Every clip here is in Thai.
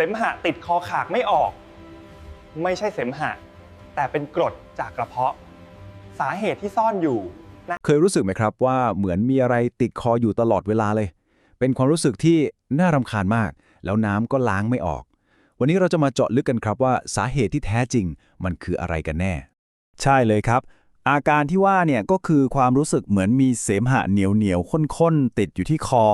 เสมหะติดคอขากไม่ออก ไม่ใช่เสมหะ แต่เป็นกรดจากกระเพาะ สาเหตุที่ซ่อนอยู่ เคยรู้สึกไหมครับว่าเหมือนมีอะไรติดคออยู่ตลอดเวลาเลย เป็นความรู้สึกที่น่ารำคาญมาก แล้วน้ำก็ล้างไม่ออก วันนี้เราจะมาเจาะลึกกันครับว่าสาเหตุที่แท้จริงมันคืออะไรกันแน่ ใช่เลยครับ อาการที่ว่าเนี่ยก็คือความรู้สึกเหมือนมีเสมหะเหนียวเหนียวข้นๆติดอยู่ที่คอ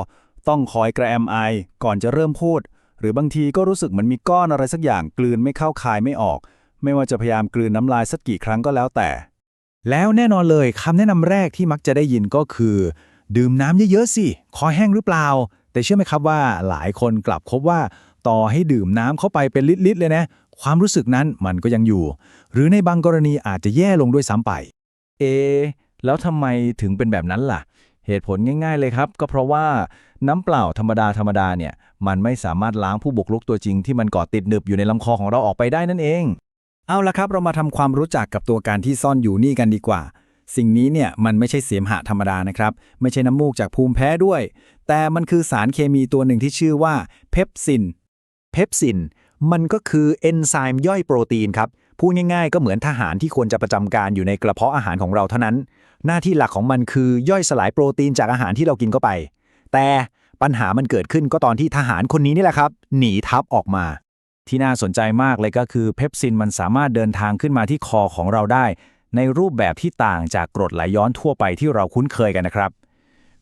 ต้องคอยกระแอมไอก่อนจะเริ่มพูด หรือบางทีก็รู้สึกเหมือนมีก้อนอะไรสักอย่างกลืนไม่เข้าคายไม่ออก ไม่ว่าจะพยายามกลืนน้ำลายสักกี่ครั้งก็แล้วแต่ แล้วแน่นอนเลยคำแนะนำแรกที่มักจะได้ยินก็คือ ดื่มน้ำเยอะๆสิคอแห้งหรือเปล่า แต่เชื่อไหมครับว่าหลายคนกลับพบว่า ต่อให้ดื่มน้ำเข้าไปเป็นลิตรๆเลยนะ ความรู้สึกนั้นมันก็ยังอยู่ หรือในบางกรณีอาจจะแย่ลงด้วยซ้ำไป เอ แล้วทำไมถึงเป็นแบบนั้นล่ะ เหตุผลง่ายๆเลยครับ ก็เพราะว่าน้ำเปล่าธรรมดาธรรมดาเนี่ยมันไม่สามารถล้างผู้บุกรุกตัวจริงที่มันเกาะติดหนึบอยู่ในลำคอของเราออกไปได้นั่นเอง เอาละครับ เรามาทำความรู้จักกับตัวการที่ซ่อนอยู่นี่กันดีกว่า สิ่งนี้เนี่ยมันไม่ใช่เสมหะธรรมดานะครับ ไม่ใช่น้ำมูกจากภูมิแพ้ด้วย แต่มันคือสารเคมีตัวหนึ่งที่ชื่อว่าเพปซินเพปซินมันก็คือเอนไซม์ย่อยโปรตีนครับ พูดง่ายๆ ก็เหมือนทหารที่ควรจะประจำการอยู่ในกระเพาะอาหารของเราเท่านั้น หน้าที่หลักของมันคือย่อยสลายโปรตีนจากอาหารที่เรากินเข้าไป แต่ปัญหามันเกิดขึ้นก็ตอนที่ทหารคนนี้นี่แหละครับ หนีทัพออกมา ที่น่าสนใจมากเลยก็คือเพปซินมันสามารถเดินทางขึ้นมาที่คอของเราได้ ในรูปแบบที่ต่างจากกรดไหลย้อนทั่วไปที่เราคุ้นเคยกันนะครับ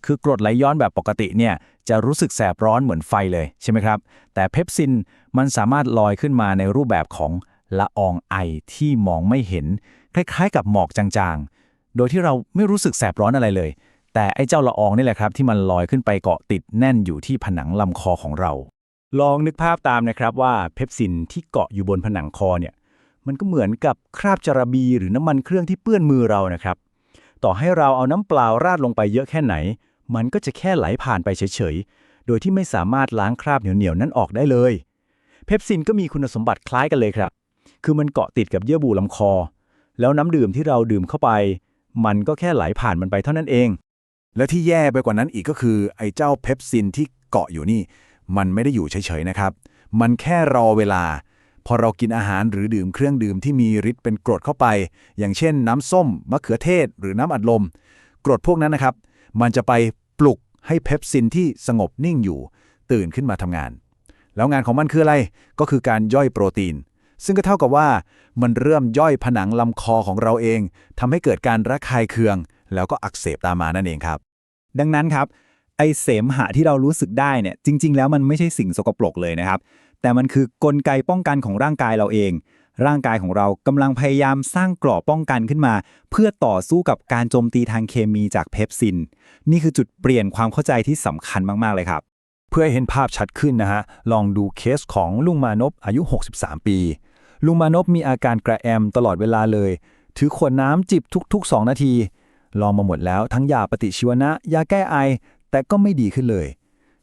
คือกรดไหลย้อนแบบปกติเนี่ยจะรู้สึกแสบร้อนเหมือนไฟเลยใช่ไหมครับ แต่เพปซินมันสามารถลอยขึ้นมาในรูปแบบของ ละอองไอที่มองไม่เห็น คล้ายๆ กับหมอกจางๆ โดยที่เราไม่รู้สึกแสบร้อนอะไรเลย แต่ไอ้เจ้าละอองนี่แหละครับ ที่มันลอยขึ้นไปเกาะติดแน่นอยู่ที่ผนังลำคอของเรา ลองนึกภาพตามนะครับว่าเพปซินที่เกาะอยู่บนผนังคอเนี่ยมันก็เหมือนกับคราบจาระบีหรือน้ำมันเครื่องที่เปื้อนมือเรานะครับ ต่อให้เราเอาน้ำเปล่าราดลงไปเยอะแค่ไหน มันก็จะแค่ไหลผ่านไปเฉยๆ โดยที่ไม่สามารถล้างคราบเหนียวๆนั้นออกได้เลย เพปซินก็มีคุณสมบัติคล้ายกันเลยครับ คือมันเกาะติดกับเยื่อบุลำคอ แล้วน้ำดื่มที่เราดื่มเข้าไป มันก็แค่ไหลผ่านมันไปเท่านั้นเอง และที่แย่ไปกว่านั้นอีกก็คือ ไอ้เจ้าเพปซินที่เกาะอยู่นี่ มันไม่ได้อยู่เฉยๆนะครับ มันแค่รอเวลา พอเรากินอาหารหรือดื่มเครื่องดื่มที่มีฤทธิ์เป็นกรดเข้าไป อย่างเช่น น้ำส้มมะเขือเทศ หรือน้ำอัดลม กรดพวกนั้นนะครับ มันจะไปปลุกให้เพปซินที่สงบนิ่งอยู่ ตื่นขึ้นมาทำงาน แล้วงานของมันคืออะไร ก็คือการย่อยโปรตีน ซึ่งก็เท่ากับว่ามันเริ่มย่อยผนังลำคอของเราเองทำให้เกิดการระคายเคือง แล้วก็อักเสบตามมานั่นเองครับ ดังนั้นครับไอเสมหะที่เรารู้สึกได้เนี่ยจริง ๆ แล้วมันไม่ใช่สิ่งสกปรกเลยนะครับ แต่มันคือกลไกป้องกันของร่างกายเราเอง ร่างกายของเรากำลังพยายามสร้างกราะป้องกันขึ้นมา เพื่อต่อสู้กับการโจมตีทางเคมีจากเพปซิน นี่คือจุดเปลี่ยนความเข้าใจที่สำคัญมากๆเลยครับ เพื่อให้เห็นภาพชัดขึ้นนะฮะลองดูเคสของลุงมานพอายุ 63 ปี ลุงมานพมีอาการกระแอมตลอดเวลาเลย ถือขวดน้ำจิบทุกๆ2นาที ลองมาหมดแล้วทั้งยาปฏิชีวนะ ยาแก้ไอ แต่ก็ไม่ดีขึ้นเลย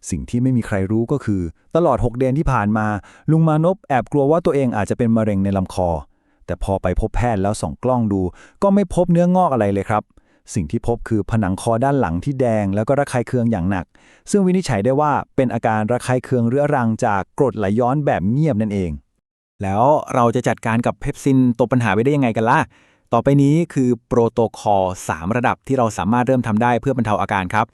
สิ่งที่ไม่มีใครรู้ก็คือ ตลอด 6 เดือนที่ผ่านมา ลุงมานพแอบกลัวว่าตัวเองอาจจะเป็นมะเร็งในลำคอ แต่พอไปพบแพทย์แล้วส่องกล้องดู ก็ไม่พบเนื้องอกอะไรเลยครับสิ่งที่พบคือผนังคอด้านหลังที่แดงแล้วก็ระคายเคืองอย่างหนัก ซึ่งวินิจฉัยได้ว่าเป็นอาการระคายเคืองเรื้อรังจากกรดไหลย้อนแบบเงียบนั่นเอง แล้วเราจะจัดการกับเพปซินตัวปัญหาไว้ได้ยังไงกันล่ะ ต่อไปนี้คือโปรโตคอล3ระดับที่เราสามารถเริ่มทำได้เพื่อบรรเทาอาการครับ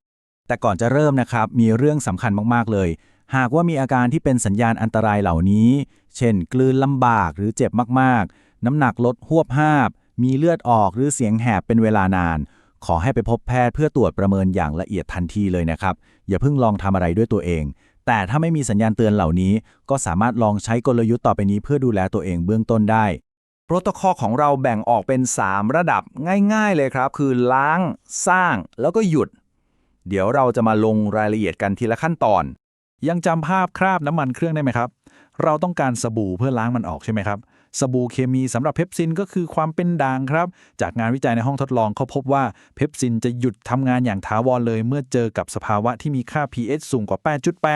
แต่ก่อนจะเริ่มนะครับ มีเรื่องสำคัญมากๆเลย หากว่ามีอาการที่เป็นสัญญาณอันตรายเหล่านี้ เช่น กลืนลำบากหรือเจ็บมากๆ น้ำหนักลดหวบห้าบ มีเลือดออกหรือเสียงแหบเป็นเวลานาน ขอให้ไปพบแพทย์เพื่อตรวจประเมินอย่างละเอียดทันทีเลยนะครับ อย่าเพิ่งลองทำอะไรด้วยตัวเอง แต่ถ้าไม่มีสัญญาณเตือนเหล่านี้ ก็สามารถลองใช้กลยุทธ์ต่อไปนี้เพื่อดูแลตัวเองเบื้องต้นได้ โปรโตคอลของเราแบ่งออกเป็น 3 ระดับง่าย ๆ เลยครับ คือล้าง สร้าง แล้วก็หยุด เดี๋ยวเราจะมาลงรายละเอียดกันทีละขั้นตอน ยังจำภาพคราบน้ำมันเครื่องได้ไหมครับ เราต้องการสบู่เพื่อล้างมันออกใช่ไหมครับ สบู่เคมีสำหรับเพปซินก็คือความเป็นด่างครับ จากงานวิจัยในห้องทดลองเขาพบว่าเพปซินจะหยุดทำงานอย่างถาวรเลย เมื่อเจอกับสภาวะที่มีค่า pH สูงกว่า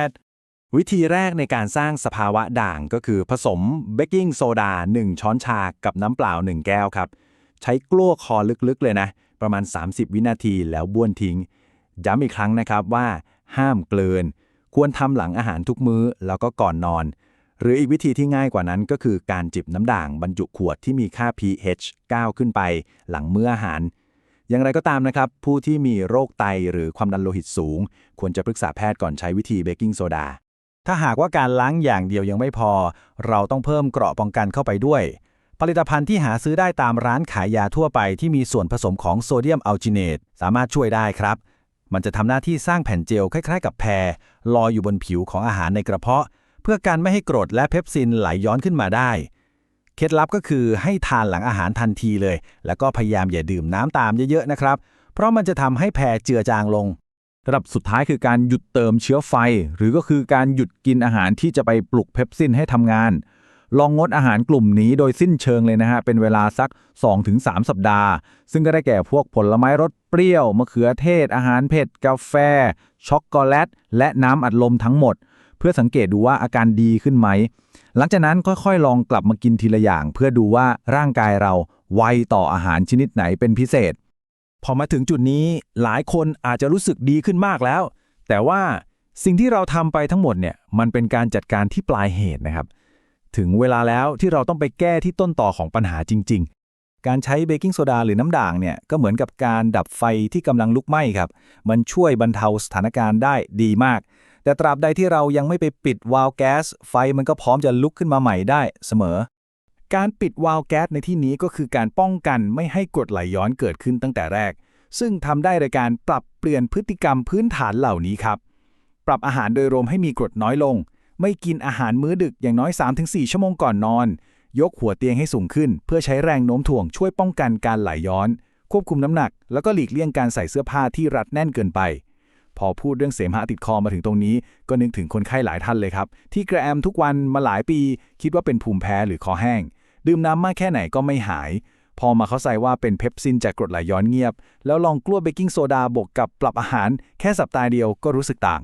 8.8วิธีแรกในการสร้างสภาวะด่างก็คือผสมเบกกิ้งโซดา 1 ช้อนชากับน้ำเปล่า 1 แก้วครับ ใช้กล้วคอลึกๆเลยนะ ประมาณ 30 วินาทีแล้วบ้วนทิ้ง ย้ำอีกครั้งนะครับว่า ห้ามเกลืนควรทำหลังอาหารทุกมื้อแล้วก็ก่อนนอน หรืออีกวิธีที่ง่ายกว่านั้นก็คือการจิบน้ำด่างบรรจุขวดที่มีค่า pH 9 ขึ้นไป หลังมื้ออาหาร อย่างไรก็ตามนะครับ ผู้ที่มีโรคไตหรือความดันโลหิตสูง ควรจะปรึกษาแพทย์ก่อนใช้วิธีเบกกิ้งโซดา ถ้าหากว่าการล้างอย่างเดียวยังไม่พอ เราต้องเพิ่มเกราะป้องกันเข้าไปด้วย ผลิตภัณฑ์ที่หาซื้อได้ตามร้านขายยาทั่วไปที่มีส่วนผสมของโซเดียมอัลจิเนตสามารถช่วยได้ครับ มันจะทำหน้าที่สร้างแผ่นเจลคล้าย ๆ กับแพรลอยอยู่บนผิวของอาหารในกระเพาะ พื่อการไม่ให้กรดและเพปซินไหลย้อนขึ้นมาได้ เคล็ดลับก็คือให้ทานหลังอาหารทันทีเลย แล้วก็พยายามอย่าดื่มน้ำตามเยอะๆนะครับ เพราะมันจะทำให้แพรเจือจางลง ระดับสุดท้ายคือการหยุดเติมเชื้อไฟ หรือก็คือการหยุดกินอาหารที่จะไปปลุกเพปซินให้ทำงาน ลองงดอาหารกลุ่มนี้โดยสิ้นเชิงเลยนะฮะเป็นเวลาสัก 2-3 สัปดาห์ ซึ่งก็ได้แก่พวกผลไม้รสเปรี้ยวมะเขือเทศ อาหารเผ็ดกาแฟ ช็อกโกแลต และน้ำอัดลมทั้งหมด เพื่อสังเกตดูว่าอาการดีขึ้นไหม หลังจากนั้นค่อยๆ ลองกลับมากินทีละอย่าง เพื่อดูว่าร่างกายเราไวต่ออาหารชนิดไหนเป็นพิเศษ พอมาถึงจุดนี้หลายคนอาจจะรู้สึกดีขึ้นมากแล้ว แต่ว่าสิ่งที่เราทำไปทั้งหมดเนี่ยมันเป็นการจัดการที่ปลายเหตุนะครับ ถึงเวลาแล้วที่เราต้องไปแก้ที่ต้นต่อของปัญหาจริง ๆการใช้เบกกิ้งโซดาหรือน้ำด่างเนี่ยก็เหมือนกับการดับไฟที่กำลังลุกไหม้ครับ มันช่วยบรรเทาสถานการณ์ได้ดีมาก แต่ตราบใดที่เรายังไม่ไปปิดวาล์วแก๊สไฟมันก็พร้อมจะลุกขึ้นมาใหม่ได้เสมอ การปิดวาล์วแก๊สในที่นี้ก็คือการป้องกันไม่ให้กรดไหลย้อนเกิดขึ้นตั้งแต่แรก ซึ่งทำได้โดยการปรับเปลี่ยนพฤติกรรมพื้นฐานเหล่านี้ครับ ปรับอาหารโดยรวมให้มีกรดน้อยลง ไม่กินอาหารมื้อดึกอย่างน้อย 3-4 ชั่วโมงก่อนนอน ยกหัวเตียงให้สูงขึ้น เพื่อใช้แรงโน้มถ่วงช่วยป้องกันการไหลย้อน ควบคุมน้ำหนัก แล้วก็หลีกเลี่ยงการใส่เสื้อผ้าที่รัดแน่นเกินไป พอพูดเรื่องเสมหะติดคอมาถึงตรงนี้ ก็นึกถึงคนไข้หลายท่านเลยครับ ที่กระแอมทุกวันมาหลายปี คิดว่าเป็นภูมิแพ้หรือคอแห้ง ดื่มน้ำมากแค่ไหนก็ไม่หาย พอมาเข้าใจว่าเป็นเพปซินจากกรดไหลย้อนเงียบ แล้วลองกลั้วเบกกิ้งโซดาบวกกับปรับอาหาร แค่สัปดาห์เดียวก็รู้สึกต่าง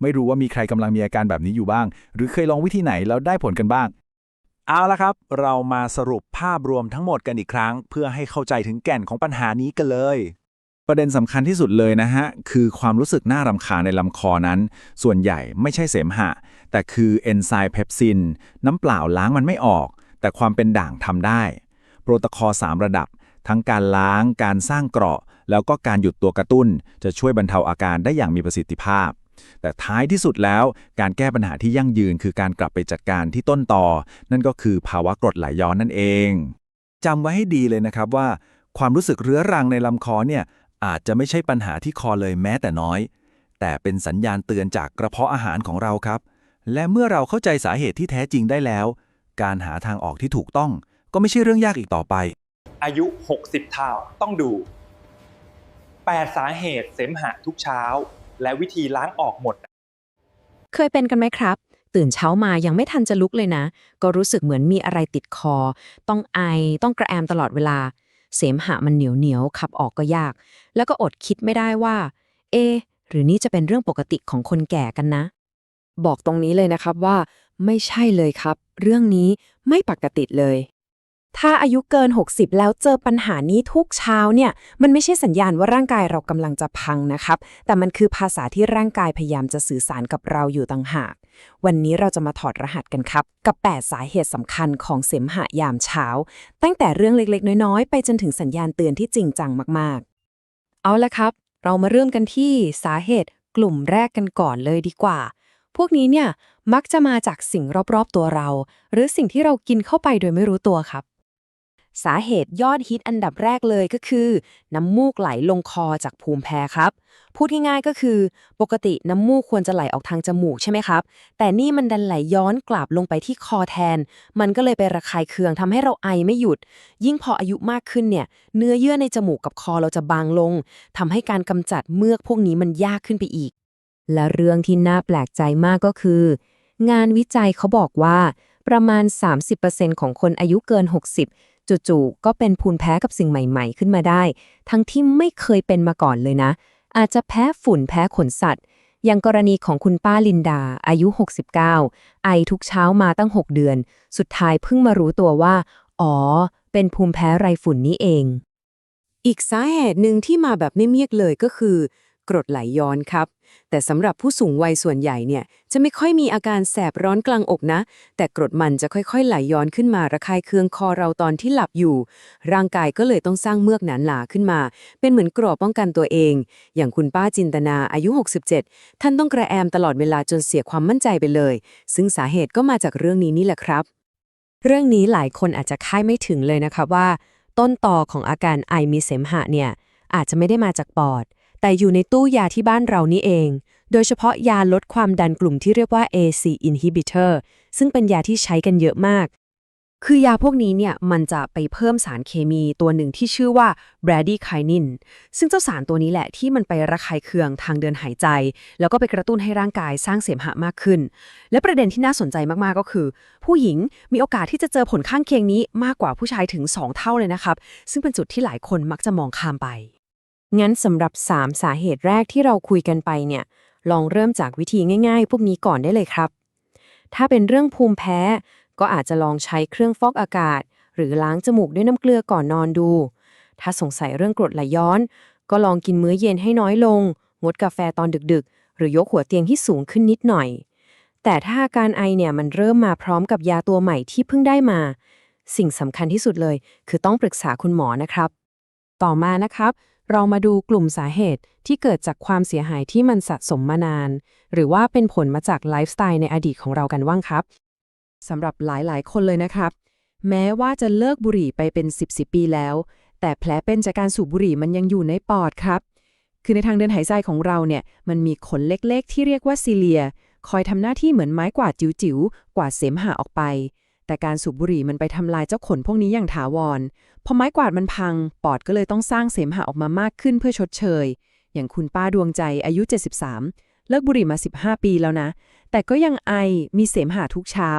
ไม่รู้ว่ามีใครกำลังมีอาการแบบนี้อยู่บ้าง หรือเคยลองวิธีไหนแล้วได้ผลกันบ้างเอาละครับ เรามาสรุปภาพรวมทั้งหมดกันอีกครั้ง เพื่อให้เข้าใจถึงแก่นของปัญหานี้กันเลย ประเด็นสำคัญที่สุดเลยนะฮะ คือความรู้สึกน่ารำคาญในลำคอนั้น ส่วนใหญ่ไม่ใช่เสมหะ แต่คือเอนไซม์เพปซิน น้ำเปล่าล้างมันไม่ออก แต่ความเป็นด่างทำได้ โปรโตคอล3ระดับ ทั้งการล้าง การสร้างเกราะ แล้วก็การหยุดตัวกระตุ้น จะช่วยบรรเทาอาการได้อย่างมีประสิทธิภาพ แต่ท้ายที่สุดแล้วการแก้ปัญหาที่ยั่งยืน คือการกลับไปจัดการที่ต้นต่อ นั่นก็คือภาวะกรดไหลย้อนนั่นเองจำไว้ให้ดีเลยนะครับว่า ความรู้สึกเรื้อรังในลำคอเนี่ย อาจจะไม่ใช่ปัญหาที่คอเลยแม้แต่น้อย แต่เป็นสัญญาณเตือนจากกระเพาะอาหารของเราครับ และเมื่อเราเข้าใจสาเหตุที่แท้จริงได้แล้ว การหาทางออกที่ถูกต้อง ก็ไม่ใช่เรื่องยากอีกต่อไป อายุ 60 เท่าต้องดู 8 สาเหตุเสมหะทุกเช้า และวิธีล้างออกหมด เคยเป็นกันไหมครับ ตื่นเช้ามายังไม่ทันจะลุกเลยนะ ก็รู้สึกเหมือนมีอะไรติดคอ ต้องไอ ต้องกระแอมตลอดเวลา เสมหะมันเหนียวเหนียวขับออกก็ยาก แล้วก็อดคิดไม่ได้ว่า เอ หรือนี่จะเป็นเรื่องปกติของคนแก่กันนะ บอกตรงนี้เลยนะครับว่า ไม่ใช่เลยครับ เรื่องนี้ไม่ปกติเลย ถ้าอายุเกิน 60 แล้วเจอปัญหานี้ทุกเช้าเนี่ย มันไม่ใช่สัญญาณว่าร่างกายเรากำลังจะพังนะครับ แต่มันคือภาษาที่ร่างกายพยายามจะสื่อสารกับเราอยู่ต่างหาก วันนี้เราจะมาถอดรหัสกันครับ กับ 8 สาเหตุสำคัญของเสมหะยามเช้า ตั้งแต่เรื่องเล็กๆ น้อยๆ ไปจนถึงสัญญาณเตือนที่จริงจังมากๆ เอาละครับ เรามาเริ่มกันที่สาเหตุกลุ่มแรกกันก่อนเลยดีกว่า พวกนี้เนี่ยมักจะมาจากสิ่งรอบๆตัวเรา หรือสิ่งที่เรากินเข้าไปโดยไม่รู้ตัวครับ สาเหตุยอดฮิตอันดับแรกเลยก็คือ น้ำมูกไหลลงคอจากภูมิแพ้ครับ พูดง่ายๆก็คือ ปกติน้ำมูกควรจะไหลออกทางจมูกใช่ไหมครับ แต่นี่มันดันไหลย้อนกลับลงไปที่คอแทน มันก็เลยไประคายเคืองทำให้เราไอไม่หยุด ยิ่งพออายุมากขึ้นเนี่ย เนื้อเยื่อในจมูกกับคอเราจะบางลงทำให้การกำจัดเมือกพวกนี้มันยากขึ้นไปอีก และเรื่องที่น่าแปลกใจมากก็คือ งานวิจัยเขาบอกว่าประมาณ 30%ของคนอายุเกิน 60 จู่ๆก็เป็นภูมิแพ้กับสิ่งใหม่ ๆ ขึ้นมาได้ ทั้งที่ไม่เคยเป็นมาก่อนเลยนะ อาจจะแพ้ฝุ่นแพ้ขนสัตว์ อย่างกรณีของคุณป้าลินดา อายุ 69 ไอทุกเช้ามาตั้ง 6 เดือน สุดท้ายเพิ่งมารู้ตัวว่า อ๋อ เป็นภูมิแพ้ไรฝุ่นนี้เอง อีกสาเหตุหนึ่งที่มาแบบไม่เมียกเลยก็คือ กรดไหลย้อนครับ แต่สำหรับผู้สูงวัยส่วนใหญ่เนี่ยจะไม่ค่อยมีอาการแสบร้อนกลางอกนะ แต่กรดมันจะค่อยๆ ไหลย้อนขึ้นมาระคายเคืองคอเราตอนที่หลับอยู่ ร่างกายก็เลยต้องสร้างเมือกหนาหนาขึ้นมา เป็นเหมือนกรอบป้องกันตัวเอง อย่างคุณป้าจินตนาอายุ 67 ท่านต้องกระแอมตลอดเวลาจนเสียความมั่นใจไปเลย ซึ่งสาเหตุก็มาจากเรื่องนี้นี่แหละครับ เรื่องนี้หลายคนอาจจะคาดไม่ถึงเลยนะคะว่า ต้นตอของอาการไอมีเสมหะเนี่ยอาจจะไม่ได้มาจากปอด แต่อยู่ในตู้ยาที่บ้านเรานี่เอง โดยเฉพาะยาลดความดันกลุ่มที่เรียกว่า AC inhibitor ซึ่งเป็นยาที่ใช้กันเยอะมาก คือยาพวกนี้เนี่ยมันจะไปเพิ่มสารเคมีตัวหนึ่งที่ชื่อว่า bradykinin ซึ่งเจ้าสารตัวนี้แหละที่มันไประคายเคืองทางเดินหายใจ แล้วก็ไปกระตุ้นให้ร่างกายสร้างเสมหะมากขึ้น และประเด็นที่น่าสนใจมากๆก็คือ ผู้หญิงมีโอกาสที่จะเจอผลข้างเคียงนี้มากกว่าผู้ชายถึง 2 เท่าเลยนะครับ ซึ่งเป็นจุดที่หลายคนมักจะมองข้ามไป งั้นสำหรับ 3 สาเหตุแรกที่เราคุยกันไปเนี่ย ลองเริ่มจากวิธีง่ายๆ พวกนี้ก่อนได้เลยครับ ถ้าเป็นเรื่องภูมิแพ้ ก็อาจจะลองใช้เครื่องฟอกอากาศ หรือล้างจมูกด้วยน้ำเกลือก่อนนอนดู ถ้าสงสัยเรื่องกรดไหลย้อน ก็ลองกินมื้อเย็นให้น้อยลง งดกาแฟตอนดึกๆ หรือยกหัวเตียงที่สูงขึ้นนิดหน่อย แต่ถ้าอาการไอเนี่ยมันเริ่มมาพร้อมกับยาตัวใหม่ที่เพิ่งได้มา สิ่งสำคัญที่สุดเลย คือต้องปรึกษาคุณหมอนะครับ ต่อมานะครับ เรามาดูกลุ่มสาเหตุที่เกิดจากความเสียหายที่มันสะสมมานาน หรือว่าเป็นผลมาจากไลฟ์สไตล์ในอดีตของเรากันว่างครับสำหรับหลายๆ คนเลยนะครับ แม้ว่าจะเลิกบุหรี่ไปเป็น 10 10ปีแล้ว แต่แผลเป็นจากการสูบบุหรี่มันยังอยู่ในปอดครับ คือในทางเดินหายใจของเราเนี่ยมันมีขนเล็กๆ ที่เรียกว่าซีเลีย คอยทำหน้าที่เหมือนไม้กวาดจิ๋วๆกวาดเสมหะออกไป แต่การสูบบุหรี่มันไปทำลายเจ้าขนพวกนี้อย่างถาวร พอไม้กวาดมันพัง ปอดก็เลยต้องสร้างเสมหะออกมามากขึ้นเพื่อชดเชย อย่างคุณป้าดวงใจอายุ 73 เลิกบุหรี่มา 15 ปีแล้วนะ แต่ก็ยังไอ มีเสมหะทุกเช้า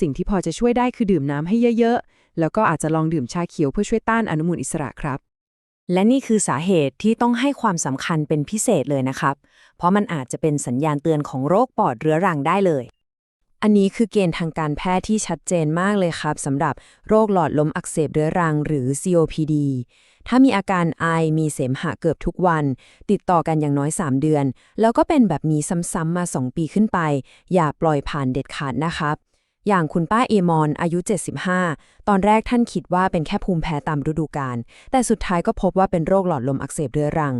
สิ่งที่พอจะช่วยได้คือดื่มน้ำให้เยอะๆ แล้วก็อาจจะลองดื่มชาเขียวเพื่อช่วยต้านอนุมูลอิสระครับ และนี่คือสาเหตุที่ต้องให้ความสำคัญเป็นพิเศษเลยนะครับ เพราะมันอาจจะเป็นสัญญาณเตือนของโรคปอดเรื้อรังได้เลย อันนี้คือเกณฑ์ทางการแพทย์ที่ชัดเจนมากเลยครับสำหรับโรคหลอดลมอักเสบเรื้อรังหรือ COPD ถ้ามีอาการไอ มีเสมหะเกือบทุกวัน ติดต่อกันอย่างน้อย 3 เดือน แล้วก็เป็นแบบนี้ซ้ำๆมา 2 ปีขึ้นไป อย่าปล่อยผ่านเด็ดขาดนะครับอย่างคุณป้าเอมอนอายุ 75 ตอนแรกท่านคิดว่าเป็นแค่ภูมิแพ้ตามฤดูกาล แต่สุดท้ายก็พบว่าเป็นโรคหลอดลมอักเสบเรื้อรัง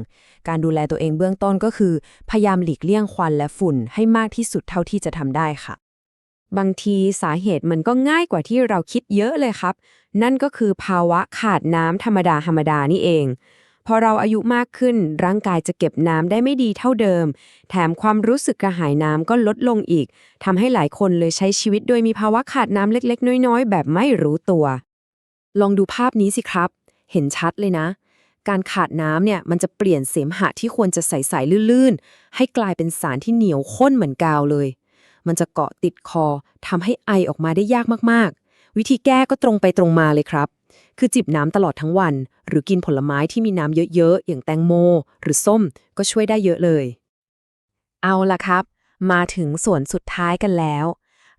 การดูแลตัวเองเบื้องต้นก็คือ พยายามหลีกเลี่ยงควันและฝุ่นให้มากที่สุดเท่าที่จะทำได้ค่ะ บางทีสาเหตุมันก็ง่ายกว่าที่เราคิดเยอะเลยครับ นั่นก็คือภาวะขาดน้ำธรรมดาธรรมดานี่เอง พอเราอายุมากขึ้นร่างกายจะเก็บน้ำได้ไม่ดีเท่าเดิม แถมความรู้สึกกระหายน้ำก็ลดลงอีกทำให้หลายคนเลยใช้ชีวิตโดยมีภาวะขาดน้ำเล็ก ๆ น้อย ๆ แบบไม่รู้ตัว ลองดูภาพนี้สิครับ เห็นชัดเลยนะ การขาดน้ำเนี่ยมันจะเปลี่ยนเสมหะที่ควรจะใสๆลื่นๆ ให้กลายเป็นสารที่เหนียวข้นเหมือนกาวเลย มันจะเกาะติดคอทำให้ไอออกมาได้ยากมากๆ วิธีแก้ก็ตรงไปตรงมาเลยครับ คือจิบน้ำตลอดทั้งวัน หรือกินผลไม้ที่มีน้ำเยอะๆ อย่างแตงโม หรือส้มก็ช่วยได้เยอะเลย เอาล่ะครับ มาถึงส่วนสุดท้ายกันแล้ว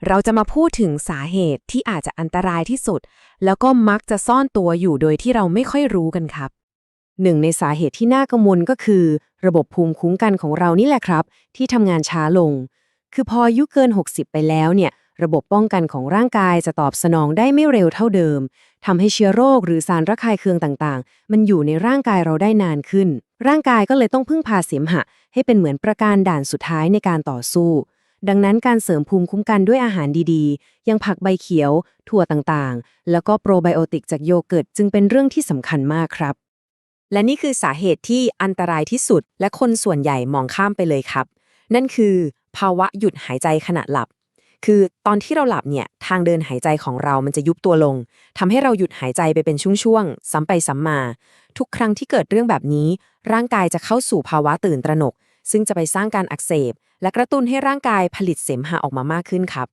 เราจะมาพูดถึงสาเหตุที่อาจจะอันตรายที่สุด แล้วก็มักจะซ่อนตัวอยู่โดยที่เราไม่ค่อยรู้กันครับหนึ่งในสาเหตุที่น่ากังวลก็คือ ระบบภูมิคุ้มกันของเรานี่แหละครับ ที่ทำงานช้าลง คือพออายุเกิน 60 ไปแล้วเนี่ย ระบบป้องกันของร่างกายจะตอบสนองได้ไม่เร็วเท่าเดิมทำให้เชื้อโรคหรือสารระคายเคืองต่างๆ มันอยู่ในร่างกายเราได้นานขึ้น ร่างกายก็เลยต้องพึ่งพาเสมหะ ให้เป็นเหมือนประการด่านสุดท้ายในการต่อสู้ ดังนั้นการเสริมภูมิคุ้มกันด้วยอาหารดีๆ ยังผักใบเขียว ถั่วต่างๆ แล้วก็โปรไบโอติกจากโยเกิร์ตจึงเป็นเรื่องที่สำคัญมากครับและนี่คือสาเหตุที่อันตรายที่สุดและคนส่วนใหญ่มองข้ามไปเลยครับ นั่นคือ ภาวะหยุดหายใจขณะหลับ คือตอนที่เราหลับเนี่ยทางเดินหายใจของเรามันจะยุบตัวลงทำให้เราหยุดหายใจไปเป็นช่วงๆซ้ำไปซ้ำมา ทุกครั้งที่เกิดเรื่องแบบนี้ ร่างกายจะเข้าสู่ภาวะตื่นตระหนก ซึ่งจะไปสร้างการอักเสบ และกระตุ้นให้ร่างกายผลิตเสมหะออกมามากขึ้นครับ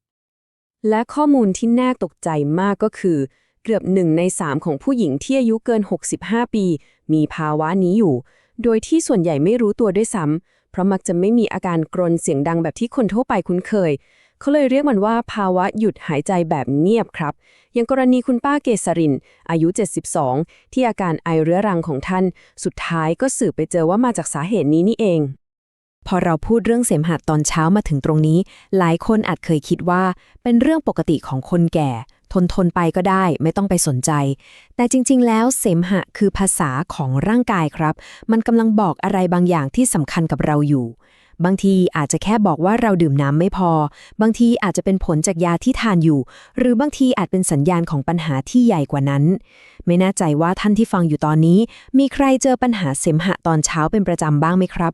และข้อมูลที่น่าตกใจมากก็คือ เกือบหนึ่งในสามของผู้หญิงที่อายุเกิน 65 ปี มีภาวะนี้อยู่ โดยที่ส่วนใหญ่ไม่รู้ตัวด้วยซ้ำ เพราะมักจะไม่มีอาการกรนเสียงดังแบบที่คนทั่วไปคุ้นเคย เขาเลยเรียกมันว่าภาวะหยุดหายใจแบบเงียบครับ อย่างกรณีคุณป้าเกษริน อายุ 72 ที่อาการไอเรื้อรังของท่าน สุดท้ายก็สืบไปเจอว่ามาจากสาเหตุนี้นี่เอง พอเราพูดเรื่องเสมหะตอนเช้ามาถึงตรงนี้ หลายคนอาจเคยคิดว่า เป็นเรื่องปกติของคนแก่ ทนทนไปก็ได้ ไม่ต้องไปสนใจ แต่จริง ๆ แล้วเสมหะคือภาษาของร่างกายครับ มันกำลังบอกอะไรบางอย่างที่สำคัญกับเราอยู่ บางทีอาจจะแค่บอกว่าเราดื่มน้ำไม่พอ บางทีอาจจะเป็นผลจากยาที่ทานอยู่ หรือบางทีอาจเป็นสัญญาณของปัญหาที่ใหญ่กว่านั้น ไม่แน่ใจว่าท่านที่ฟังอยู่ตอนนี้ มีใครเจอปัญหาเสมหะตอนเช้าเป็นประจำบ้างไหมครับ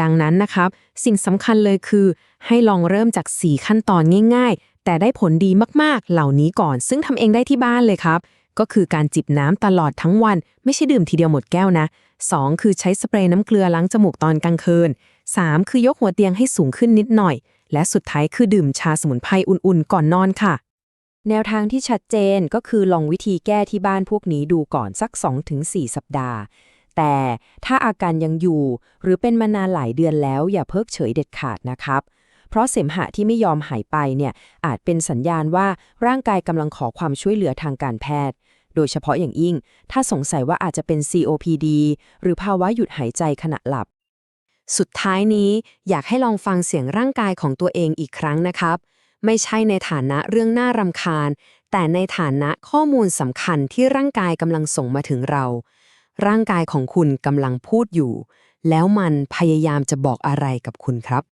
ดังนั้นนะครับ สิ่งสำคัญเลยคือ ให้ลองเริ่มจาก 4 ขั้นตอนง่ายๆ แต่ได้ผลดีมากๆ เหล่านี้ก่อน ซึ่งทำเองได้ที่บ้านเลยครับ ก็คือการจิบน้ำตลอดทั้งวัน ไม่ใช่ดื่มทีเดียวหมดแก้วนะ 2 คือใช้สเปรย์น้ำเกลือล้างจมูกตอนกลางคืน 3 คือยกหัวเตียงให้สูงขึ้นนิดหน่อย และสุดท้ายคือดื่มชาสมุนไพรอุ่นๆ ก่อนนอนค่ะ แนวทางที่ชัดเจนก็คือลองวิธีแก้ที่บ้านพวกนี้ดูก่อนสัก 2-4 สัปดาห์แต่ถ้าอาการยังอยู่ หรือเป็นมานานหลายเดือนแล้วอย่าเพิกเฉยเด็ดขาดนะครับ เพราะเสมหะที่ไม่ยอมหายไปเนี่ยอาจเป็นสัญญาณว่าร่างกายกำลังขอความช่วยเหลือทางการแพทย์ โดยเฉพาะอย่างยิ่ง ถ้าสงสัยว่าอาจจะเป็น COPD หรือภาวะหยุดหายใจขณะหลับ สุดท้ายนี้อยากให้ลองฟังเสียงร่างกายของตัวเองอีกครั้งนะครับ ไม่ใช่ในฐานะเรื่องน่ารำคาญ แต่ในฐานะข้อมูลสำคัญที่ร่างกายกำลังส่งมาถึงเรา ร่างกายของคุณกำลังพูดอยู่แล้วมันพยายามจะบอกอะไรกับคุณครับ